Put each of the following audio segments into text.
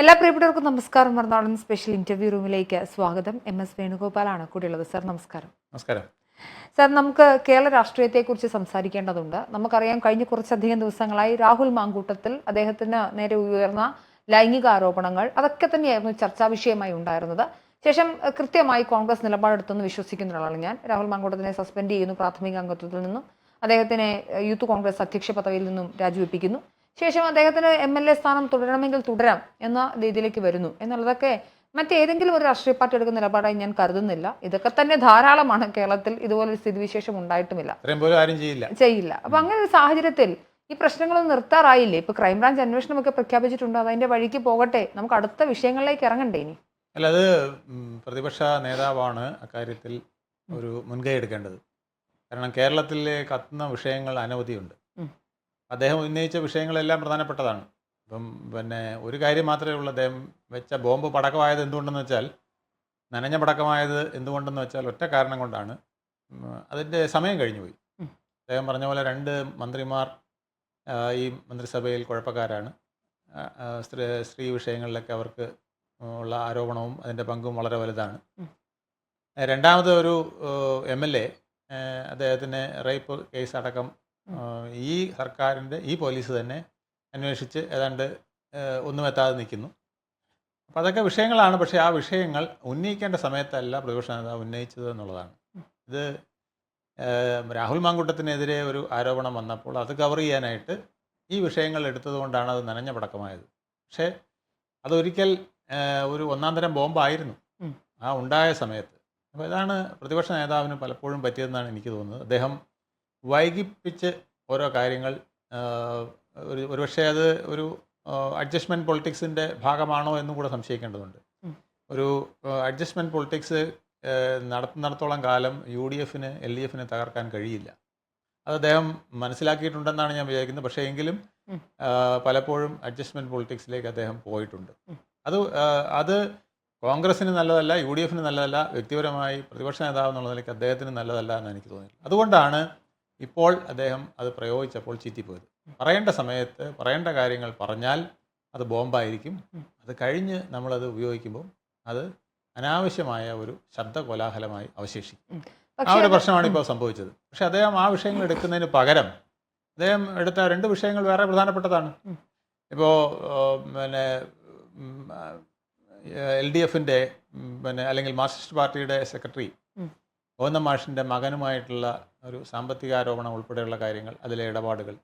എല്ലാ പ്രിയപ്പെട്ടവർക്കും നമസ്കാരം. മറുനാടൻ സ്പെഷ്യൽ ഇന്റർവ്യൂ റൂമിലേക്ക് സ്വാഗതം. എം എസ് വേണുഗോപാലാണ് കൂടെയുള്ളത്. സാർ നമസ്കാരം. നമസ്കാരം. സാർ നമുക്ക് കേരള രാഷ്ട്രീയത്തെക്കുറിച്ച് സംസാരിക്കേണ്ടതുണ്ട്. നമുക്കറിയാം കഴിഞ്ഞ കുറച്ചധികം ദിവസങ്ങളായി രാഹുൽ മാങ്കൂട്ടത്തിൽ അദ്ദേഹത്തിന് നേരെ ഉയർന്ന ലൈംഗിക ആരോപണങ്ങൾ അതൊക്കെ തന്നെയായിരുന്നു ചർച്ചാ വിഷയമായി ഉണ്ടായിരുന്നത്. ശേഷം കൃത്യമായി കോൺഗ്രസ് നിലപാടെടുത്തെന്ന് വിശ്വസിക്കുന്ന ഒരാളാണ് ഞാൻ. രാഹുൽ മാങ്കൂട്ടത്തിനെ സസ്പെൻഡ് ചെയ്യുന്നു പ്രാഥമിക അംഗത്വത്തിൽ നിന്നും. അദ്ദേഹത്തിനെ യൂത്ത് കോൺഗ്രസ് അധ്യക്ഷ പദവിയിൽ നിന്നും രാജിവെപ്പിക്കുന്നു. ശേഷം അദ്ദേഹത്തിന് എം എൽ എ സ്ഥാനം തുടരണമെങ്കിൽ തുടരാം എന്ന രീതിയിലേക്ക് വരുന്നു. എന്നുള്ളതൊക്കെ മറ്റേതെങ്കിലും ഒരു രാഷ്ട്രീയ പാർട്ടി എടുക്കുന്ന നിലപാടായി ഞാൻ കരുതുന്നില്ല. ഇതൊക്കെ തന്നെ ധാരാളമാണ് കേരളത്തിൽ ഇതുപോലൊരു സ്ഥിതിവിശേഷം ഉണ്ടായിട്ടുമില്ല. ചെയ്യില്ല. അപ്പൊ അങ്ങനെ ഒരു സാഹചര്യത്തിൽ ഈ പ്രശ്നങ്ങളൊന്നും നിർത്താറായില്ലേ? ഇപ്പൊ ക്രൈംബ്രാഞ്ച് അന്വേഷണമൊക്കെ പ്രഖ്യാപിച്ചിട്ടുണ്ട്? അതിന്റെ വഴിക്ക് പോകട്ടെ. നമുക്ക് അടുത്ത വിഷയങ്ങളിലേക്ക് ഇറങ്ങണ്ടേ ഇനി? അല്ല അത് പ്രതിപക്ഷ നേതാവാണ് അക്കാര്യത്തിൽ ഒരു മുൻകൈ എടുക്കേണ്ടത്. കാരണം കേരളത്തിലെ കത്തുന്ന വിഷയങ്ങൾ അനവധിയുണ്ട്. അദ്ദേഹം ഉന്നയിച്ച വിഷയങ്ങളെല്ലാം പ്രധാനപ്പെട്ടതാണ്. ഇപ്പം പിന്നെ ഒരു കാര്യം മാത്രമേ ഉള്ളൂ അദ്ദേഹം വെച്ച ബോംബ് പടക്കമായത് എന്തുകൊണ്ടെന്ന് വെച്ചാൽ നനഞ്ഞ പടക്കമായത് എന്തുകൊണ്ടെന്ന് വെച്ചാൽ ഒറ്റ കാരണം കൊണ്ടാണ്. അതിന്റെ സമയം കഴിഞ്ഞു പോയി. അദ്ദേഹം പറഞ്ഞ പോലെ രണ്ട് മന്ത്രിമാർ ഈ മന്ത്രിസഭയിൽ കുഴപ്പക്കാരാണ്. സ്ത്രീ സ്ത്രീ വിഷയങ്ങളിലൊക്കെ അവർക്ക് ഉള്ള ആരോപണവും അതിന്റെ പങ്കും വളരെ വലുതാണ്. രണ്ടാമത് ഒരു എം എൽ എ അദ്ദേഹത്തിന് റേപ്പ് കേസ് അടക്കം ഈ സർക്കാരിന്റെ ഈ പോലീസ് തന്നെ അന്വേഷിച്ച് ഏതാണ്ട് ഒന്നുമെത്താതെ ഒന്നും എത്താതെ നിൽക്കുന്നു. അപ്പോൾ അതൊക്കെ വിഷയങ്ങളാണ്. പക്ഷേ ആ വിഷയങ്ങൾ ഉന്നയിക്കേണ്ട സമയത്തല്ല പ്രതിപക്ഷ നേതാവ് ഉന്നയിച്ചത് എന്നുള്ളതാണ്. ഇത് രാഹുൽ മാങ്കുട്ടത്തിനെതിരെ ഒരു ആരോപണം വന്നപ്പോൾ അത് കവർ ചെയ്യാനായിട്ട് ഈ വിഷയങ്ങൾ എടുത്തതുകൊണ്ടാണ് അത് നനഞ്ഞ പടക്കമായത്. പക്ഷേ അതൊരിക്കൽ ഒരു ഒന്നാം തരം ബോംബായിരുന്നു. ആ ഉണ്ടായ സമയത്ത്. അപ്പോൾ ഇതാണ് പ്രതിപക്ഷ നേതാവിന് പലപ്പോഴും പറ്റിയതെന്നാണ് എനിക്ക് തോന്നുന്നത്. അദ്ദേഹം വൈകിപ്പിച്ച് ഓരോ കാര്യങ്ങൾ ഒരു ഒരുപക്ഷെ അത് ഒരു അഡ്ജസ്റ്റ്മെന്റ് പൊളിറ്റിക്സിന്റെ ഭാഗമാണോ എന്നും കൂടെ സംശയിക്കേണ്ടതുണ്ട്. ഒരു അഡ്ജസ്റ്റ്മെന്റ് പൊളിറ്റിക്സ് നടത്തുന്നിടത്തോളം കാലം യു ഡി എഫിന് എൽ ഡി എഫിന് തകർക്കാൻ കഴിയില്ല. അത് അദ്ദേഹം മനസ്സിലാക്കിയിട്ടുണ്ടെന്നാണ് ഞാൻ വിചാരിക്കുന്നത്. പക്ഷേ എങ്കിലും പലപ്പോഴും അഡ്ജസ്റ്റ്മെന്റ് പൊളിറ്റിക്സിലേക്ക് അദ്ദേഹം പോയിട്ടുണ്ട്. അത് അത് കോൺഗ്രസിന് നല്ലതല്ല യു ഡി എഫിന് നല്ലതല്ല വ്യക്തിപരമായി പ്രതിപക്ഷ നേതാവ് എന്നുള്ള നിലയ്ക്ക് അദ്ദേഹത്തിന് നല്ലതല്ല എന്ന് എനിക്ക് തോന്നി അതുകൊണ്ടാണ് ഇപ്പോൾ അദ്ദേഹം അത് പ്രയോഗിച്ചപ്പോൾ ചീറ്റിപ്പോയത്. പറയേണ്ട സമയത്ത് പറയേണ്ട കാര്യങ്ങൾ പറഞ്ഞാൽ അത് ബോംബായിരിക്കും. അത് കഴിഞ്ഞ് നമ്മളത് ഉപയോഗിക്കുമ്പോൾ അത് അനാവശ്യമായ ഒരു ശബ്ദ കോലാഹലമായി അവശേഷിക്കും ആ ഒരു പ്രശ്നമാണ് ഇപ്പോൾ സംഭവിച്ചത്. പക്ഷെ അദ്ദേഹം ആ വിഷയങ്ങൾ എടുക്കുന്നതിന് പകരം അദ്ദേഹം എടുത്ത രണ്ട് വിഷയങ്ങൾ വേറെ പ്രധാനപ്പെട്ടതാണ്. ഇപ്പോൾ പിന്നെ എൽ ഡി എഫിന്റെ പിന്നെ അല്ലെങ്കിൽ മാർക്സിസ്റ്റ് പാർട്ടിയുടെ സെക്രട്ടറി ഗോവിന്ദ മാഷിന്റെ മകനുമായിട്ടുള്ള ഒരു സാമ്പത്തിക ആരോപണം ഉൾപ്പെടെയുള്ള കാര്യങ്ങൾ അതിലെ ഇടപാടുകൾ.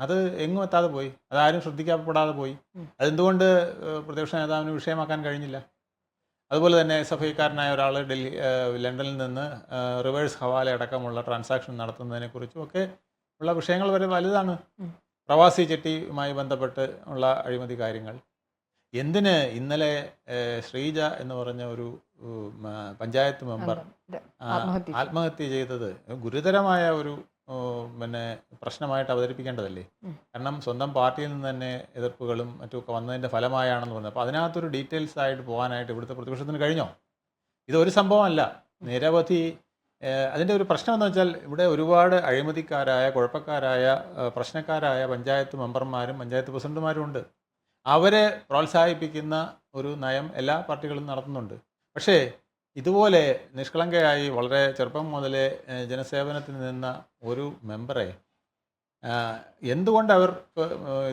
അത് എങ്ങും എത്താതെ പോയി. അതാരും ശ്രദ്ധിക്കപ്പെടാതെ പോയി. അതെന്തുകൊണ്ട് പ്രതിപക്ഷ നേതാവിന് വിഷയമാക്കാൻ കഴിഞ്ഞില്ല? അതുപോലെ തന്നെ എസ് എഫ് ഐക്കാരനായ ഒരാൾ ഡൽഹി ലണ്ടനിൽ നിന്ന് റിവേഴ്സ് ഹവാല അടക്കമുള്ള ട്രാൻസാക്ഷൻ നടത്തുന്നതിനെക്കുറിച്ചും ഒക്കെ ഉള്ള വിഷയങ്ങൾ വരെ വലുതാണ്. പ്രവാസി ചെട്ടിയുമായി ബന്ധപ്പെട്ട് ഉള്ള അഴിമതി കാര്യങ്ങൾ. എന്തിന് ഇന്നലെ ശ്രീജ എന്ന് പറഞ്ഞ ഒരു പഞ്ചായത്ത് മെമ്പർ ആത്മഹത്യ ചെയ്തത് ഗുരുതരമായ ഒരു പിന്നെ പ്രശ്നമായിട്ട് അവതരിപ്പിക്കേണ്ടതല്ലേ? കാരണം സ്വന്തം പാർട്ടിയിൽ നിന്ന് തന്നെ എതിർപ്പുകളും മറ്റുമൊക്കെ വന്നതിന്റെ ഫലമായാണെന്ന് പറഞ്ഞത് അപ്പോൾ അതിനകത്തൊരു ഡീറ്റെയിൽസ് ആയിട്ട് പോകാനായിട്ട് ഇവിടുത്തെ പ്രതിപക്ഷത്തിന് കഴിഞ്ഞോ? ഇതൊരു സംഭവമല്ല. നിരവധി അതിന്റെ അതിന്റെ ഒരു പ്രശ്നം എന്ന് വെച്ചാൽ ഇവിടെ ഒരുപാട് അഴിമതിക്കാരായ കുഴപ്പക്കാരായ പ്രശ്നക്കാരായ പഞ്ചായത്ത് മെമ്പർമാരും പഞ്ചായത്ത് പ്രസിഡന്റുമാരും ഉണ്ട്. അവരെ പ്രോത്സാഹിപ്പിക്കുന്ന ഒരു നയം എല്ലാ പാർട്ടികളും നടത്തുന്നുണ്ട്. പക്ഷേ ഇതുപോലെ നിഷ്കളങ്കയായി വളരെ ചെറുപ്പം മുതലേ ജനസേവനത്തിൽ നിന്ന ഒരു മെമ്പറെ എന്തുകൊണ്ട് അവർ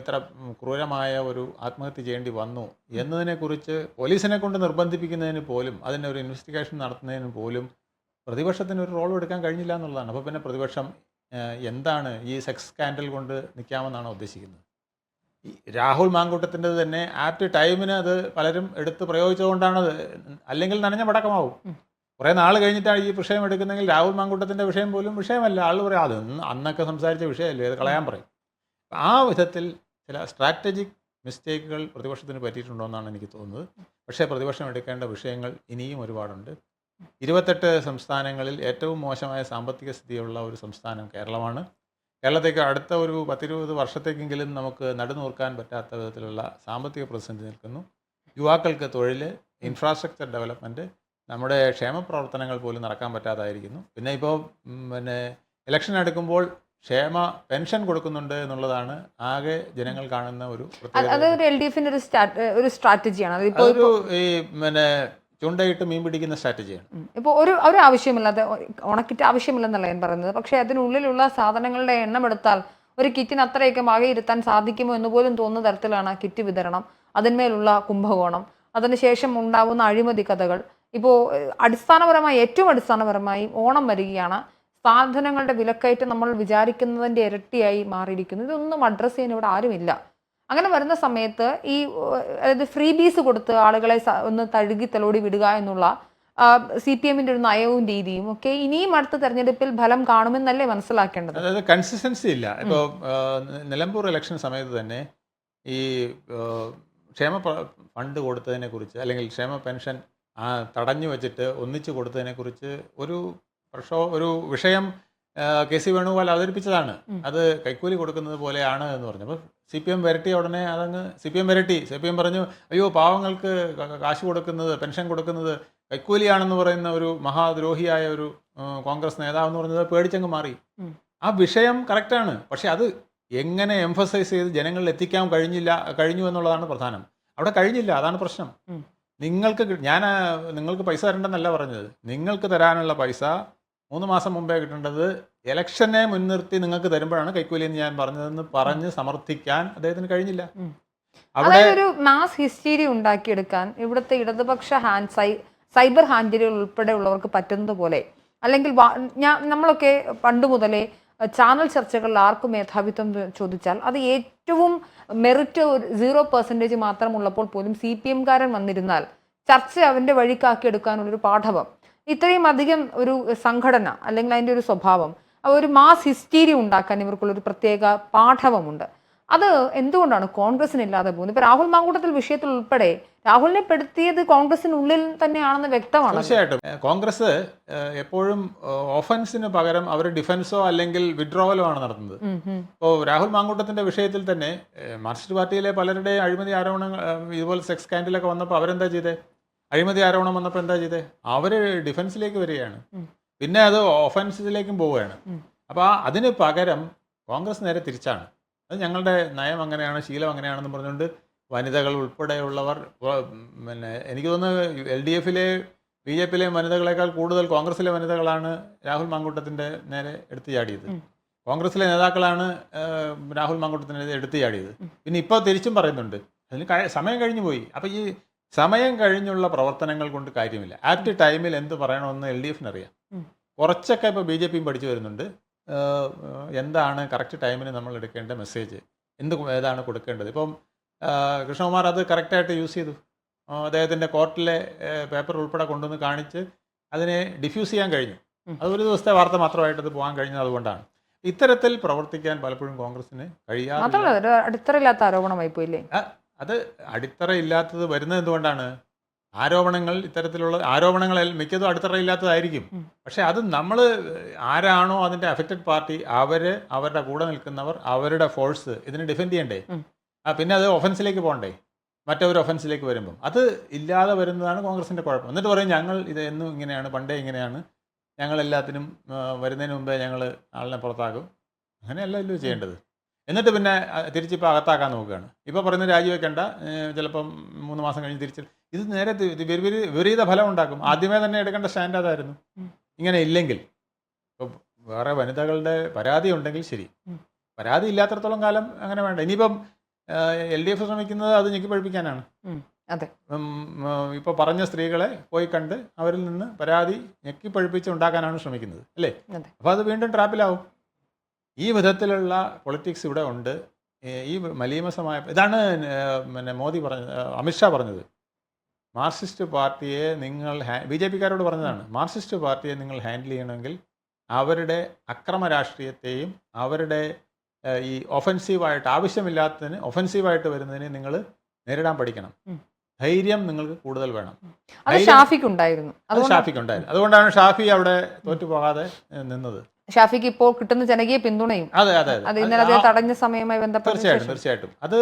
ഇത്ര ക്രൂരമായ ഒരു ആത്മഹത്യ ചെയ്യേണ്ടി വന്നു എന്നതിനെക്കുറിച്ച് പോലീസിനെ കൊണ്ട് നിർബന്ധിപ്പിക്കുന്നതിന് പോലും അതിന്റെ ഒരു ഇൻവെസ്റ്റിഗേഷൻ നടത്തുന്നതിന് പോലും പ്രതിപക്ഷത്തിന് ഒരു റോൾ എടുക്കാൻ കഴിഞ്ഞില്ല എന്നുള്ളതാണ്. അപ്പോൾ പിന്നെ പ്രതിപക്ഷം എന്താണ് ഈ സെക്സ് സ്കാൻഡൽ കൊണ്ട് നിൽക്കാമെന്നാണ് ഉദ്ദേശിക്കുന്നത്? രാഹുൽ മാങ്കൂട്ടത്തിന്റെ തന്നെ ആറ്റ് ടൈമിന് അത് പലരും എടുത്ത് പ്രയോഗിച്ചുകൊണ്ടാണ് അത് അല്ലെങ്കിൽ നനഞ്ഞ പടക്കമാവും. കുറേ നാൾ കഴിഞ്ഞിട്ടാണ് ഈ വിഷയം എടുക്കുന്നെങ്കിൽ രാഹുൽ മാങ്കൂട്ടത്തിന്റെ വിഷയം പോലും വിഷയമല്ല. ആൾ പറയും അത് അന്നൊക്കെ സംസാരിച്ച വിഷയമല്ലേ അത് കളയാൻ പറയും. ആ വിധത്തിൽ ചില സ്ട്രാറ്റജിക് മിസ്റ്റേക്കുകൾ പ്രതിപക്ഷത്തിന് പറ്റിയിട്ടുണ്ടോ എന്നാണ് എനിക്ക് തോന്നുന്നത്. പക്ഷേ പ്രതിപക്ഷം എടുക്കേണ്ട വിഷയങ്ങൾ ഇനിയും ഒരുപാടുണ്ട്. ഇരുപത്തെട്ട് സംസ്ഥാനങ്ങളിൽ ഏറ്റവും മോശമായ സാമ്പത്തിക സ്ഥിതിയുള്ള ഒരു സംസ്ഥാനം കേരളമാണ്. കേരളത്തേക്ക് അടുത്ത ഒരു പത്തിരുപത് വർഷത്തേക്കെങ്കിലും നമുക്ക് നടുനൂർക്കാൻ പറ്റാത്ത വിധത്തിലുള്ള സാമ്പത്തിക പ്രതിസന്ധി നിൽക്കുന്നു. യുവാക്കൾക്ക് തൊഴിൽ ഇൻഫ്രാസ്ട്രക്ചർ ഡെവലപ്മെന്റ് നമ്മുടെ ക്ഷേമ പ്രവർത്തനങ്ങൾ പോലും നടക്കാൻ പറ്റാതായിരിക്കുന്നു. പിന്നെ ഇപ്പോൾ പിന്നെ ഇലക്ഷൻ എടുക്കുമ്പോൾ ക്ഷേമ പെൻഷൻ കൊടുക്കുന്നുണ്ട് എന്നുള്ളതാണ് ആകെ ജനങ്ങൾ കാണുന്ന ഒരു അത് ഒരു എൽ ഡി എഫിന്റെ ഒരു ഒരു സ്ട്രാറ്റജിയാണ്. അതൊരു ഈ പിന്നെ ചുണ്ടയിട്ട് മീൻ പിടിക്കുന്ന സ്ട്രാറ്റജിയാണ്. ഇപ്പോൾ ഒരു ഒരു ആവശ്യമില്ലാതെ ഉണക്കിറ്റ് ആവശ്യമില്ലെന്നല്ല ഞാൻ പറയുന്നത് പക്ഷേ അതിനുള്ളിലുള്ള സാധനങ്ങളുടെ എണ്ണം എടുത്താൽ ഒരു കിറ്റിന് അത്രയൊക്കെ വകയിരുത്താൻ സാധിക്കുമോ എന്ന് പോലും തോന്നുന്ന തരത്തിലാണ് കിറ്റ് വിതരണം. അതിന്മേലുള്ള കുംഭകോണം. അതിനുശേഷം ഉണ്ടാവുന്ന അഴിമതി കഥകൾ. ഇപ്പോൾ അടിസ്ഥാനപരമായി ഏറ്റവും അടിസ്ഥാനപരമായി ഓണം വരികയാണ്. സാധനങ്ങളുടെ വിലക്കയറ്റം നമ്മൾ വിചാരിക്കുന്നതിന്റെ ഇരട്ടിയായി മാറിയിരിക്കുന്നു. ഇതൊന്നും അഡ്രസ്സ് ചെയ്യാൻ ഇവിടെ ആരുമില്ല. അങ്ങനെ വരുന്ന സമയത്ത് ഈ അതായത് ഫ്രീ ബീസ് കൊടുത്ത് ആളുകളെ ഒന്ന് തഴുകി തലോടി വിടുക എന്നുള്ള സി പി എമ്മിന്റെ ഒരു നയവും രീതിയും ഒക്കെ ഇനിയും അടുത്ത തെരഞ്ഞെടുപ്പിൽ ഫലം കാണുമെന്നല്ലേ മനസ്സിലാക്കേണ്ടത്? അതായത് കൺസിസ്റ്റൻസി ഇല്ല. ഇപ്പോൾ നിലമ്പൂർ ഇലക്ഷൻ സമയത്ത് തന്നെ ഈ ക്ഷേമ ഫണ്ട് കൊടുത്തതിനെ കുറിച്ച് അല്ലെങ്കിൽ ക്ഷേമ പെൻഷൻ തടഞ്ഞു വെച്ചിട്ട് ഒന്നിച്ചു കൊടുത്തതിനെ കുറിച്ച് ഒരു പ്രക്ഷോ ഒരു വിഷയം കെ സി വേണുഗോപാൽ അവതരിപ്പിച്ചതാണ്. അത് കൈക്കൂലി കൊടുക്കുന്നത് പോലെയാണ് എന്ന് പറഞ്ഞു. അപ്പോൾ സി പി എം വരട്ടിയ ഉടനെ അതങ്ങ് സി പി എം വരട്ടി. സി പി എം പറഞ്ഞു അയ്യോ പാവങ്ങൾക്ക് കാശ് കൊടുക്കുന്നത് പെൻഷൻ കൊടുക്കുന്നത് കൈക്കൂലിയാണെന്ന് പറയുന്ന ഒരു മഹാദ്രോഹിയായ ഒരു കോൺഗ്രസ് നേതാവ് എന്ന് പറയുന്നത് പേടിച്ചങ്ങ് മാറി. ആ വിഷയം കറക്റ്റാണ് പക്ഷെ അത് എങ്ങനെ എംഫസൈസ് ചെയ്ത് ജനങ്ങളിൽ എത്തിക്കാൻ കഴിഞ്ഞില്ല കഴിഞ്ഞു എന്നുള്ളതാണ് പ്രധാനം. അവിടെ കഴിഞ്ഞില്ല അതാണ് പ്രശ്നം. നിങ്ങൾക്ക് ഞാൻ നിങ്ങൾക്ക് പൈസ തരണ്ടെന്നല്ല പറഞ്ഞത്. നിങ്ങൾക്ക് തരാനുള്ള പൈസ മൂന്ന് മാസം മുമ്പേ കിട്ടേണ്ടത് ഇലക്ഷനെ മുൻനിർത്തി നിങ്ങൾക്ക് തരുമ്പോഴാണ് കൈക്കൂലി എന്ന് ഞാൻ പറഞ്ഞതെന്ന് പറഞ്ഞ് സമർത്ഥിക്കാൻ അദ്ദേഹത്തിന് കഴിഞ്ഞില്ല. അവിടെ ഒരു മാസ് ഹിസ്റ്റീരി ഉണ്ടാക്കിയെടുക്കാൻ ഇവിടുത്തെ ഇടതുപക്ഷ ഹാൻഡ് സൈ സൈബർ ഹാൻഡിലുകൾ ഉൾപ്പെടെയുള്ളവർക്ക് പറ്റുന്നത് പോലെ. അല്ലെങ്കിൽ ഞാൻ നമ്മളൊക്കെ പണ്ട് മുതലേ ചാനൽ ചർച്ചകളിൽ ആർക്കും മേധാവിത്വം ചോദിച്ചാൽ അത് ഏറ്റവും മെറിറ്റ് സീറോ പെർസെന്റേജ് മാത്രമുള്ളപ്പോൾ പോലും സി പി എംകാരൻ വന്നിരുന്നാൽ ചർച്ച അവന്റെ വഴിക്കാക്കി എടുക്കാനുള്ളൊരു പാഠവം. ഇത്രയും അധികം ഒരു സംഘടന അല്ലെങ്കിൽ അതിന്റെ ഒരു സ്വഭാവം ഒരു മാസ് ഹിസ്റ്റീരി ഉണ്ടാക്കാൻ ഇവർക്കുള്ളൊരു പ്രത്യേക പാഠവമുണ്ട്. അത് എന്തുകൊണ്ടാണ് കോൺഗ്രസിന് ഇല്ലാതെ പോകുന്നത്? ഇപ്പൊ രാഹുൽ മാങ്കൂട്ടത്തിൽ വിഷയത്തിൽ ഉൾപ്പെടെ രാഹുലിനെ പെടുത്തിയത് കോൺഗ്രസിനുള്ളിൽ തന്നെയാണെന്ന് വ്യക്തമാണ് തീർച്ചയായിട്ടും. കോൺഗ്രസ് എപ്പോഴും ഓഫൻസിന് പകരം അവർ ഡിഫൻസോ അല്ലെങ്കിൽ വിഡ്രോവലോ ആണ് നടത്തുന്നത്. ഇപ്പോൾ രാഹുൽ മാങ്കൂട്ടത്തിന്റെ വിഷയത്തിൽ തന്നെ മാർക്സിസ്റ്റ് പാർട്ടിയിലെ പലരുടെയും അഴിമതി ആരോപണങ്ങൾ ഇതുപോലെ സെക്സ് സ്കാൻഡലൊക്കെ വന്നപ്പോൾ അവരെന്താ ചെയ്തേ? അഴിമതി ആരോപണം വന്നപ്പോൾ എന്താ ചെയ്തേ? അവർ ഡിഫൻസിലേക്ക് വരികയാണ്. പിന്നെ അത് ഓഫൻസിലേക്കും പോവുകയാണ്. അപ്പോൾ അതിന് പകരം കോൺഗ്രസ് നേരെ തിരിച്ചാണ്. അത് ഞങ്ങളുടെ നയം അങ്ങനെയാണ് ശീലം അങ്ങനെയാണെന്ന് പറഞ്ഞുകൊണ്ട് വനിതകൾ ഉൾപ്പെടെയുള്ളവർ പിന്നെ എനിക്ക് തോന്നുന്നു എൽ ഡി എഫിലെ ബി ജെ പിയിലെ വനിതകളെക്കാൾ കൂടുതൽ കോൺഗ്രസിലെ വനിതകളാണ് രാഹുൽ മാങ്കൂട്ടത്തിന്റെ നേരെ എടുത്തു ചാടിയത്. കോൺഗ്രസിലെ നേതാക്കളാണ് രാഹുൽ മാങ്കൂട്ടത്തിനെതിരെ എടുത്തു ചാടിയത്. പിന്നെ ഇപ്പോൾ തിരിച്ചും പറയുന്നുണ്ട്. അതിന് സമയം കഴിഞ്ഞു പോയി അപ്പോൾ ഈ സമയം കഴിഞ്ഞുള്ള പ്രവർത്തനങ്ങൾ കൊണ്ട് കാര്യമില്ല. ആറ്റ് ടൈമിൽ എന്ത് പറയണമെന്ന് എൽ ഡി എഫിന് അറിയാം. കുറച്ചൊക്കെ ഇപ്പോൾ ബി ജെ പിയും പഠിച്ചു വരുന്നുണ്ട്. എന്താണ് കറക്റ്റ് ടൈമിന് നമ്മൾ എടുക്കേണ്ട മെസ്സേജ് എന്ത് ഏതാണ് കൊടുക്കേണ്ടത്? ഇപ്പം കൃഷ്ണകുമാർ അത് കറക്റ്റായിട്ട് യൂസ് ചെയ്തു. അദ്ദേഹത്തിന്റെ കോർട്ടിലെ പേപ്പർ ഉൾപ്പെടെ കൊണ്ടുവന്ന് കാണിച്ച് അതിനെ ഡിഫ്യൂസ് ചെയ്യാൻ കഴിഞ്ഞു. അത് ഒരു ദിവസത്തെ വാർത്ത മാത്രമായിട്ട് അത് പോകാൻ കഴിഞ്ഞത് അതുകൊണ്ടാണ്. ഇത്തരത്തിൽ പ്രവർത്തിക്കാൻ പലപ്പോഴും കോൺഗ്രസിന് കഴിയാത്ത ആരോപണമായി പോയില്ലേ? അത് അടിത്തറയില്ലാത്തത് വരുന്നത് എന്തുകൊണ്ടാണ്? ആരോപണങ്ങൾ ഇത്തരത്തിലുള്ള ആരോപണങ്ങളിൽ മിക്കതും അടിത്തറയില്ലാത്തതായിരിക്കും. പക്ഷെ അത് നമ്മൾ ആരാണോ അതിന്റെ അഫക്റ്റഡ് പാർട്ടി അവർ അവരുടെ കൂടെ നിൽക്കുന്നവർ അവരുടെ ഫോഴ്സ് ഇതിനെ ഡിഫെൻഡ് ചെയ്യണ്ടേ. ആ പിന്നെ അത് ഒഫൻസിലേക്ക് പോകണ്ടേ? മറ്റൊരു ഒഫൻസിലേക്ക് വരുമ്പം. അത് ഇല്ലാതെ വരുന്നതാണ് കോൺഗ്രസിന്റെ കുഴപ്പം. എന്നിട്ട് പറയും ഞങ്ങൾ ഇത് എന്നും ഇങ്ങനെയാണ് പണ്ടേ ഇങ്ങനെയാണ്. ഞങ്ങൾ എല്ലാത്തിനും വരുന്നതിന് മുമ്പേ ഞങ്ങൾ ആളിനെ പുറത്താക്കും. അങ്ങനെയല്ലല്ലോ ചെയ്യേണ്ടത്? എന്നിട്ട് പിന്നെ തിരിച്ചിപ്പോൾ അകത്താക്കാൻ നോക്കുകയാണ്. ഇപ്പോൾ പറയുന്നത് രാജിവെക്കേണ്ട ചിലപ്പം മൂന്ന് മാസം കഴിഞ്ഞ് തിരിച്ച്. ഇത് നേരെ വിപരീത ഫലം ഉണ്ടാക്കും. ആദ്യമേ തന്നെ എടുക്കേണ്ട സ്റ്റാൻഡ് അതായിരുന്നു. ഇങ്ങനെ ഇല്ലെങ്കിൽ ഇപ്പോൾ വേറെ വനിതകളുടെ പരാതി ഉണ്ടെങ്കിൽ ശരി. പരാതി ഇല്ലാത്തടത്തോളം കാലം അങ്ങനെ വേണ്ട. ഇനിയിപ്പം എൽ ഡി എഫ് ശ്രമിക്കുന്നത് അത് ഞെക്കി പഴിപ്പിക്കാനാണ് അതെ. ഇപ്പോൾ പറഞ്ഞ സ്ത്രീകളെ പോയി കണ്ട് അവരിൽ നിന്ന് പരാതി ഞെക്കി പഴിപ്പിച്ച് ഉണ്ടാക്കാനാണ് ശ്രമിക്കുന്നത്. അല്ലേ. അപ്പോൾ അത് വീണ്ടും ട്രാപ്പിലാവും. ഈ വിധത്തിലുള്ള പൊളിറ്റിക്സ് ഇവിടെ ഉണ്ട്. ഈ മലീമസമായ ഇതാണ് പിന്നെ മോദി പറഞ്ഞത് അമിത്ഷാ പറഞ്ഞത്. മാർക്സിസ്റ്റ് പാർട്ടിയെ നിങ്ങൾ ബി ജെ പിക്കാരോട് പറഞ്ഞതാണ്. മാർക്സിസ്റ്റ് പാർട്ടിയെ നിങ്ങൾ ഹാൻഡിൽ ചെയ്യണമെങ്കിൽ അവരുടെ അക്രമ രാഷ്ട്രീയത്തെയും അവരുടെ ഈ ഒഫൻസീവായിട്ട് ആവശ്യമില്ലാത്തതിന് ഒഫൻസീവായിട്ട് വരുന്നതിനെ നിങ്ങൾ നേരിടാൻ പഠിക്കണം. ധൈര്യം നിങ്ങൾക്ക് കൂടുതൽ വേണം. ഷാഫിക്ക് ഉണ്ടായിരുന്നു അത് ഷാഫിക്ക് ഉണ്ടായിരുന്നു അതുകൊണ്ടാണ് ഷാഫി അവിടെ തോറ്റുപോകാതെ നിന്നത്. ഷാഫിക്ക് ഇപ്പോൾ കിട്ടുന്ന ജനകീയ പിന്തുണയും അതെ അതെ അത്. ഇന്നലെ അദ്ദേഹം തടഞ്ഞ സമയമായി ബന്ധപ്പെട്ട് തീർച്ചയായിട്ടും തീർച്ചയായിട്ടും. അത്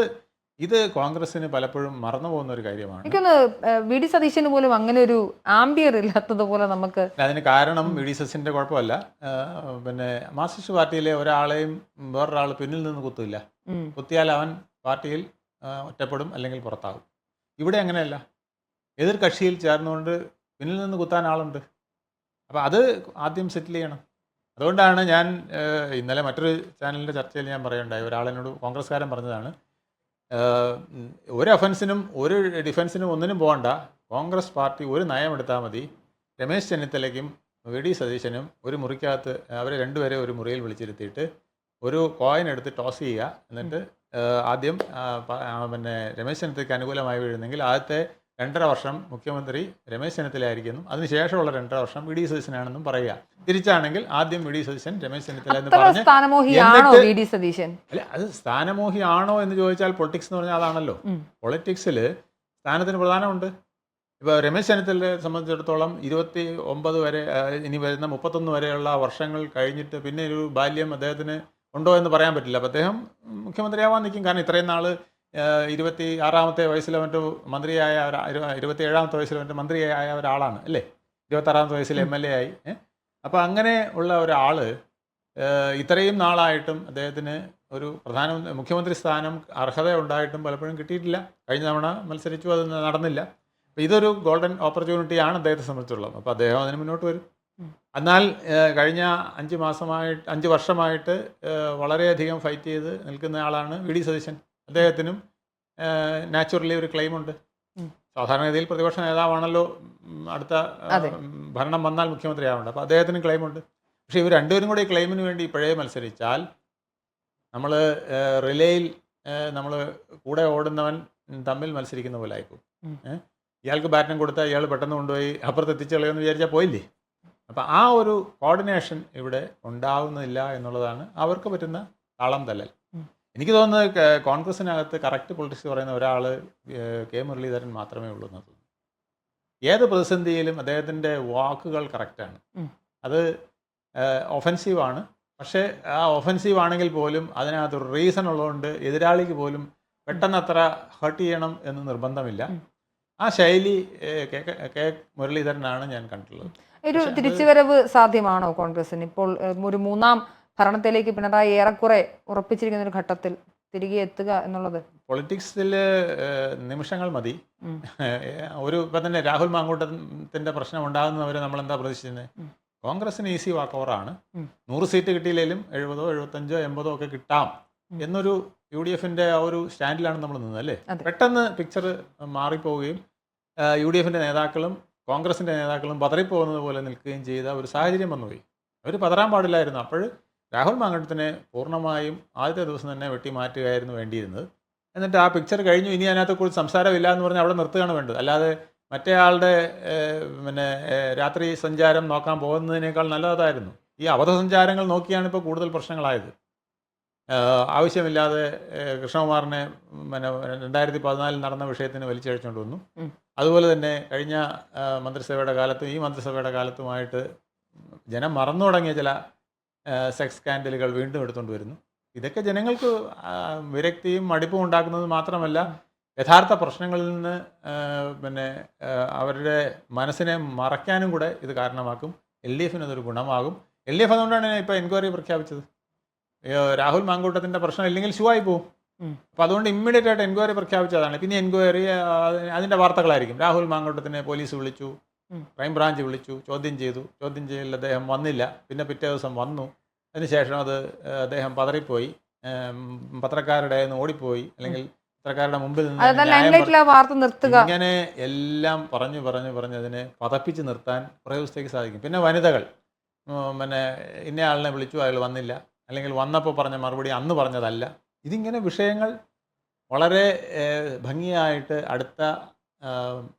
ഇത് കോൺഗ്രസിന് പലപ്പോഴും മറന്നു പോകുന്ന ഒരു കാര്യമാണ്. എനിക്കൊന്ന് വി ഡി സതീശന് പോലും അങ്ങനെ ഒരു ആംബിയർ ഇല്ലാത്തതുപോലെ നമുക്ക് അതിന് കാരണം വി ഡി സതീശന്റെ കുഴപ്പമല്ല. പിന്നെ മാർക്സിസ്റ്റ് പാർട്ടിയിലെ ഒരാളെയും വേറൊരാൾ പിന്നിൽ നിന്ന് കുത്തില്ല. കുത്തിയാൽ അവൻ പാർട്ടിയിൽ ഒറ്റപ്പെടും അല്ലെങ്കിൽ പുറത്താകും. ഇവിടെ അങ്ങനെയല്ല. എതിർ കക്ഷിയിൽ ചേർന്നുകൊണ്ട് പിന്നിൽ നിന്ന് കുത്താൻ ആളുണ്ട്. അപ്പോൾ അത് ആദ്യം സെറ്റിൽ ചെയ്യണം. അതുകൊണ്ടാണ് ഞാൻ ഇന്നലെ മറ്റൊരു ചാനലിന്റെ ചർച്ചയിൽ ഞാൻ പറയുണ്ടായി ഒരാളെന്നോട് കോൺഗ്രസ്സുകാരൻ പറഞ്ഞതാണ് ഒരു അഫൻസിനും ഒരു ഡിഫൻസിനും ഒന്നിനും പോകണ്ട. കോൺഗ്രസ് പാർട്ടി ഒരു നയം എടുത്താൽ മതി. രമേശ് ചെന്നിത്തലയ്ക്കും വി ഡി സതീശനും ഒരു മുറിക്കകത്ത് അവരെ രണ്ടുപേരെ ഒരു മുറിയിൽ വിളിച്ചിരുത്തിയിട്ട് ഒരു കോയിൻ എടുത്ത് ടോസ് ചെയ്യുക. എന്നിട്ട് ആദ്യം പിന്നെ രമേശ് ചെന്നിത്തലയ്ക്ക് അനുകൂലമായി വീഴുന്നെങ്കിൽ ആദ്യത്തെ രണ്ടര വർഷം മുഖ്യമന്ത്രി രമേശ് ചെന്നിത്തലയായിരിക്കുന്നു അതിനുശേഷമുള്ള രണ്ടര വർഷം വി ഡി സതീശനാണെന്നും പറയുക. തിരിച്ചാണെങ്കിൽ ആദ്യം വി ഡി സതീശൻ രമേശ് ചെന്നിത്തല എന്ന് പറഞ്ഞാൽ പറഞ്ഞ് അല്ല അത് സ്ഥാനമോഹി ആണോ എന്ന് ചോദിച്ചാൽ പൊളിറ്റിക്സ് എന്ന് പറഞ്ഞാൽ അതാണല്ലോ. പൊളിറ്റിക്സിൽ സ്ഥാനത്തിന് പ്രധാനമുണ്ട്. ഇപ്പോൾ രമേശ് ചെന്നിത്തലയെ സംബന്ധിച്ചിടത്തോളം ഇരുപത്തി ഒമ്പത് വരെ ഇനി വരുന്ന മുപ്പത്തൊന്ന് വരെയുള്ള വർഷങ്ങൾ കഴിഞ്ഞിട്ട് പിന്നെ ഒരു ബാല്യം അദ്ദേഹത്തിന് ഉണ്ടോ എന്ന് പറയാൻ പറ്റില്ല. അപ്പം അദ്ദേഹം മുഖ്യമന്ത്രിയാവാൻ നിൽക്കും കാരണം ഇത്രയും നാൾ ഇരുപത്തി ആറാമത്തെ വയസ്സിൽ മറ്റു മന്ത്രിയായ ഇരുപത്തി ഏഴാമത്തെ വയസ്സിൽ മറ്റു മന്ത്രിയായ ഒരാളാണ് അല്ലേ? ഇരുപത്താറാമത്തെ വയസ്സിൽ എം എൽ എ ആയി അപ്പോൾ അങ്ങനെ ഉള്ള ഒരാൾ ഇത്രയും നാളായിട്ടും അദ്ദേഹത്തിന് ഒരു പ്രധാന മുഖ്യമന്ത്രി സ്ഥാനം അർഹത ഉണ്ടായിട്ടും പലപ്പോഴും കിട്ടിയിട്ടില്ല. കഴിഞ്ഞ തവണ മത്സരിച്ചു അത് നടന്നില്ല. അപ്പോൾ ഇതൊരു ഗോൾഡൻ ഓപ്പർച്യൂണിറ്റിയാണ് അദ്ദേഹത്തെ സംബന്ധിച്ചുള്ളത് അപ്പോൾ അദ്ദേഹം അതിന് മുന്നോട്ട് വരും. എന്നാൽ കഴിഞ്ഞ അഞ്ച് മാസമായിട്ട് അഞ്ച് വർഷമായിട്ട് വളരെയധികം ഫൈറ്റ് ചെയ്ത് നിൽക്കുന്ന ആളാണ് വി ഡി സതീശൻ. അദ്ദേഹത്തിനും നാച്ചുറലി ഒരു ക്ലെയിമുണ്ട് ഉണ്ട്. സാധാരണഗതിയിൽ പ്രതിപക്ഷ നേതാവാണല്ലോ അടുത്ത ഭരണം വന്നാൽ മുഖ്യമന്ത്രി ആവേണ്ടത് അപ്പോൾ അദ്ദേഹത്തിനും ക്ലെയിമുണ്ട് പക്ഷേ ഇവർ രണ്ടുപേരും കൂടി ക്ലെയിമിന് വേണ്ടി ഇപ്പോഴേ മത്സരിച്ചാൽ നമ്മൾ റിലേയിൽ നമ്മൾ കൂടെ ഓടുന്നവൻ തമ്മിൽ മത്സരിക്കുന്ന പോലെ ആയിപ്പോൾ ഇയാൾക്ക് ബാറ്റം കൊടുത്താൽ ഇയാൾ പെട്ടെന്ന് കൊണ്ടുപോയി അപ്പുറത്ത് എത്തിച്ചു കളയുമെന്ന് വിചാരിച്ചാൽ പോയില്ലേ? അപ്പം ആ ഒരു കോർഡിനേഷൻ ഇവിടെ ഉണ്ടാവുന്നില്ല എന്നുള്ളതാണ് അവർക്ക് പറ്റുന്ന താളം തല്ലൽ. എനിക്ക് തോന്നുന്നത് കോൺഗ്രസിനകത്ത് കറക്റ്റ് പൊളിറ്റിക്സ് പറയുന്ന ഒരാൾ കെ മുരളീധരൻ മാത്രമേ ഉള്ളൂ എന്ന് തോന്നുന്നു. ഏത് പ്രതിസന്ധിയിലും അദ്ദേഹത്തിന്റെ വാക്കുകൾ കറക്റ്റാണ്. അത് ഒഫൻസീവാണ് പക്ഷേ ആ ഒഫൻസീവ് ആണെങ്കിൽ പോലും അതിനകത്തൊരു റീസൺ ഉള്ളതുകൊണ്ട് എതിരാളിക്ക് പോലും പെട്ടെന്ന് അത്ര ഹർട്ട് ചെയ്യണം എന്ന് നിർബന്ധമില്ല. ആ ശൈലി കെ കെ- മുരളീധരനാണ് ഞാൻ കണ്ടിട്ടുള്ളത്. ഒരു തിരിച്ചുവരവ് സാധ്യമാണോ കോൺഗ്രസിന്? ഇപ്പോൾ ഒരു മൂന്നാം ഭരണത്തിലേക്ക് പിണറായി ഏറെക്കുറെ ഉറപ്പിച്ചിരിക്കുന്ന ഒരു ഘട്ടത്തിൽ തിരികെ എത്തുക എന്നുള്ളത്. പൊളിറ്റിക്സിൽ നിമിഷങ്ങൾ മതി. ഒരു ഇപ്പം തന്നെ രാഹുൽ മാങ്കൂട്ടത്തിന്റെ പ്രശ്നം ഉണ്ടാകുന്നവരെ നമ്മൾ എന്താ പ്രതീക്ഷിക്കുന്നത് ഉം. കോൺഗ്രസിന് ഈസി വാക്ക് ഓവറാണ്. നൂറ് സീറ്റ് കിട്ടിയില്ലെങ്കിലും എഴുപതോ എഴുപത്തഞ്ചോ എൺപതോ ഒക്കെ കിട്ടാം എന്നൊരു യു ഡി എഫിന്റെ ആ ഒരു സ്റ്റാൻഡിലാണ് നമ്മൾ നിന്നത് അല്ലേ? പെട്ടെന്ന് പിക്ചർ മാറിപ്പോവുകയും യു ഡി എഫിന്റെ നേതാക്കളും കോൺഗ്രസിന്റെ നേതാക്കളും പതറിപ്പോകുന്നത് പോലെ നിൽക്കുകയും ചെയ്ത ഒരു സാഹചര്യം വന്നുപോയി. അവർ പതറാൻ പാടില്ലായിരുന്നു. അപ്പോൾ രാഹുൽ മാങ്കട്ടത്തിനെ പൂർണമായും ആദ്യത്തെ ദിവസം തന്നെ വെട്ടി മാറ്റുകയായിരുന്നു വേണ്ടിയിരുന്നത്. എന്നിട്ട് ആ പിക്ചർ കഴിഞ്ഞു. ഇനി അതിനകത്തെക്കുറിച്ച് സംസാരമില്ല എന്ന് പറഞ്ഞാൽ അവിടെ നിർത്തുകയാണ് വേണ്ടത്. അല്ലാതെ മറ്റേ ആളുടെ പിന്നെ രാത്രി സഞ്ചാരം നോക്കാൻ പോകുന്നതിനേക്കാൾ നല്ലതായിരുന്നു ഈ അബദ്ധസഞ്ചാരങ്ങൾ നോക്കിയാണ് ഇപ്പോൾ കൂടുതൽ പ്രശ്നങ്ങളായത്. ആവശ്യമില്ലാതെ കൃഷ്ണകുമാറിനെ പിന്നെ രണ്ടായിരത്തി പതിനാലിൽ നടന്ന വിഷയത്തിന് വലിച്ചഴിച്ചുകൊണ്ട് വന്നു. അതുപോലെ തന്നെ കഴിഞ്ഞ മന്ത്രിസഭയുടെ കാലത്തും ഈ മന്ത്രിസഭയുടെ കാലത്തുമായിട്ട് ജനം മറന്നു തുടങ്ങിയ ചില സെക്സ് സ്കാൻഡലുകൾ വീണ്ടും എടുത്തുകൊണ്ട് വരുന്നു. ഇതൊക്കെ ജനങ്ങൾക്ക് വിരക്തിയും മടിപ്പും ഉണ്ടാക്കുന്നത് മാത്രമല്ല യഥാർത്ഥ പ്രശ്നങ്ങളിൽ നിന്ന് പിന്നെ അവരുടെ മനസ്സിനെ മറയ്ക്കാനും കൂടെ ഇത് കാരണമാക്കും. എൽ ഡി എഫിന് അതൊരു ഗുണമാകും. എൽ ഡി എഫ് അതുകൊണ്ടാണ് ഇപ്പോൾ എൻക്വയറി പ്രഖ്യാപിച്ചത്. രാഹുൽ മാങ്കൂട്ടത്തിന്റെ പ്രശ്നം ഇല്ലെങ്കിൽ ഷൂ ആയി പോകും അപ്പോൾ അതുകൊണ്ട് ഇമ്മീഡിയറ്റ് ആയിട്ട് എൻക്വയറി പ്രഖ്യാപിച്ചതാണ്. പിന്നെ എൻക്വയറി അതിന്റെ വാർത്തകളായിരിക്കും. രാഹുൽ മാങ്കൂട്ടത്തിനെ പോലീസ് വിളിച്ചു. ക്രൈംബ്രാഞ്ച് വിളിച്ചു ചോദ്യം ചെയ്തു. ചോദ്യം ചെയ്യൽ അദ്ദേഹം വന്നില്ല. പിന്നെ പിറ്റേ ദിവസം വന്നു. അതിനുശേഷം അത് അദ്ദേഹം പതറിപ്പോയി. പത്രക്കാരുടെ നിന്ന് ഓടിപ്പോയി. അല്ലെങ്കിൽ പത്രക്കാരുടെ മുമ്പിൽ നിന്ന് ഇങ്ങനെ എല്ലാം പറഞ്ഞു പറഞ്ഞു പറഞ്ഞ് അതിനെ പതപ്പിച്ച് നിർത്താൻ കുറേ ദിവസത്തേക്ക് സാധിക്കും. പിന്നെ വനിതകൾ. പിന്നെ ഇന്ന ആളിനെ വിളിച്ചു അയാൾ വന്നില്ല. അല്ലെങ്കിൽ വന്നപ്പോൾ പറഞ്ഞ മറുപടി അന്ന് പറഞ്ഞതല്ല. ഇതിങ്ങനെ വിഷയങ്ങൾ വളരെ ഭംഗിയായിട്ട് അടുത്ത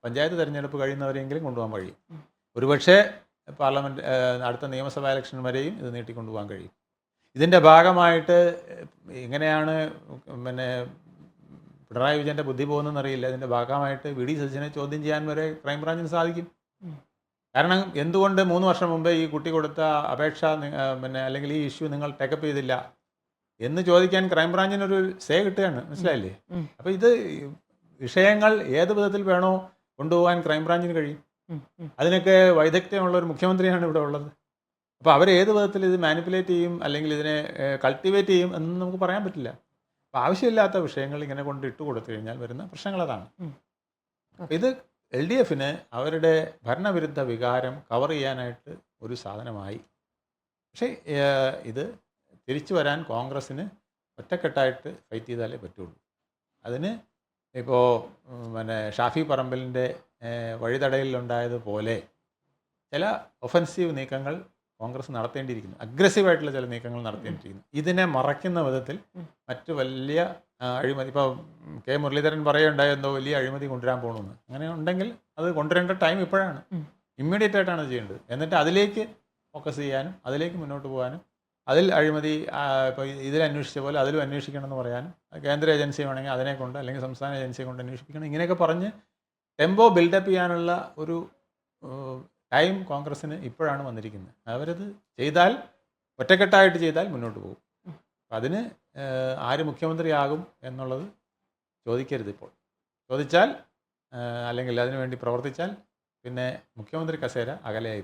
പഞ്ചായത്ത് തിരഞ്ഞെടുപ്പ് കഴിയുന്നവരെങ്കിലും കൊണ്ടുപോകാൻ കഴിയും. ഒരുപക്ഷേ പാർലമെന്റ് അടുത്ത നിയമസഭാ ഇലക്ഷൻ വരെയും ഇത് നീട്ടിക്കൊണ്ടുപോകാൻ കഴിയും. ഇതിന്റെ ഭാഗമായിട്ട് എങ്ങനെയാണ് പിന്നെ പിണറായി വിജയന്റെ ബുദ്ധി പോകുന്നതെന്ന് അറിയില്ല ഇതിന്റെ ഭാഗമായിട്ട് വി ഡി സതീശനെ ചോദ്യം ചെയ്യാൻ വരെ ക്രൈംബ്രാഞ്ചിന് സാധിക്കും. കാരണം എന്തുകൊണ്ട് മൂന്ന് വർഷം മുമ്പേ ഈ കുട്ടി കൊടുത്ത അപേക്ഷ പിന്നെ അല്ലെങ്കിൽ ഈ ഇഷ്യൂ നിങ്ങൾ ടേക്കപ്പ് ചെയ്തില്ല എന്ന് ചോദിക്കാൻ ക്രൈംബ്രാഞ്ചിനൊരു സേ കിട്ടുകയാണ്. മനസ്സിലായില്ലേ. അപ്പോൾ ഇത് വിഷയങ്ങൾ ഏത് വിധത്തിൽ വേണോ കൊണ്ടുപോകാൻ ക്രൈംബ്രാഞ്ചിന് കഴിയും. അതിനൊക്കെ വൈദഗ്ധ്യമുള്ള ഒരു മുഖ്യമന്ത്രിയാണ് ഇവിടെ ഉള്ളത്. അപ്പോൾ അവർ ഏത് വിധത്തിൽ ഇത് മാനിപ്പുലേറ്റ് ചെയ്യും അല്ലെങ്കിൽ ഇതിനെ കൾട്ടിവേറ്റ് ചെയ്യും എന്നൊന്നും നമുക്ക് പറയാൻ പറ്റില്ല. അപ്പോൾ ആവശ്യമില്ലാത്ത വിഷയങ്ങൾ ഇങ്ങനെ കൊണ്ട് ഇട്ട് കൊടുത്തു കഴിഞ്ഞാൽ വരുന്ന പ്രശ്നങ്ങൾ അതാണ്. ഇത് എൽ ഡി എഫിന് അവരുടെ ഭരണവിരുദ്ധ വികാരം കവർ ചെയ്യാനായിട്ട് ഒരു സാധനമായി. പക്ഷേ ഇത് തിരിച്ചു വരാൻ കോൺഗ്രസ്സിന് ഒറ്റക്കെട്ടായിട്ട് ഫൈറ്റ് ചെയ്താലേ പറ്റുള്ളൂ. അതിന് ഇപ്പോൾ പിന്നെ ഷാഫി പറമ്പലിന്റെ വഴിതടയിലുണ്ടായതുപോലെ ചില ഒഫൻസീവ് നീക്കങ്ങൾ കോൺഗ്രസ് നടത്തേണ്ടിയിരിക്കുന്നു. അഗ്രസീവായിട്ടുള്ള ചില നീക്കങ്ങൾ നടത്തേണ്ടിയിരിക്കുന്നു. ഇതിനെ മറയ്ക്കുന്ന വിധത്തിൽ മറ്റ് വലിയ അഴിമതി ഇപ്പോൾ കെ മുരളീധരൻ പറയുണ്ടായ എന്തോ വലിയ അഴിമതി കൊണ്ടുവരാൻ പോകണമെന്ന് അങ്ങനെ ഉണ്ടെങ്കിൽ അത് കൊണ്ടുവരേണ്ട ടൈം ഇപ്പോഴാണ്. ഇമ്മീഡിയറ്റ് ആയിട്ടാണ് ചെയ്യേണ്ടത്. എന്നിട്ട് അതിലേക്ക് ഫോക്കസ് ചെയ്യാനും അതിലേക്ക് മുന്നോട്ട് പോകാനും അതിൽ അഴിമതി ഇപ്പോൾ ഇതിൽ അന്വേഷിച്ച പോലെ അതിലും അന്വേഷിക്കണം എന്ന് പറയാനും കേന്ദ്ര ഏജൻസി വേണമെങ്കിൽ അതിനെ കൊണ്ട് അല്ലെങ്കിൽ സംസ്ഥാന ഏജൻസിയെ കൊണ്ട് അന്വേഷിപ്പിക്കണം. ഇങ്ങനെയൊക്കെ പറഞ്ഞ് ടെമ്പോ ബിൽഡപ്പ് ചെയ്യാനുള്ള ഒരു ടൈം കോൺഗ്രസ്സിന് ഇപ്പോഴാണ് വന്നിരിക്കുന്നത്. അവരത് ചെയ്താൽ ഒറ്റക്കെട്ടായിട്ട് ചെയ്താൽ മുന്നോട്ട് പോകും. അതിന് ആര് മുഖ്യമന്ത്രിയാകും എന്നുള്ളത് ചോദിക്കരുത് ഇപ്പോൾ. ചോദിച്ചാൽ അല്ലെങ്കിൽ അതിനുവേണ്ടി പ്രവർത്തിച്ചാൽ പിന്നെ മുഖ്യമന്ത്രി കസേര അകലെയായി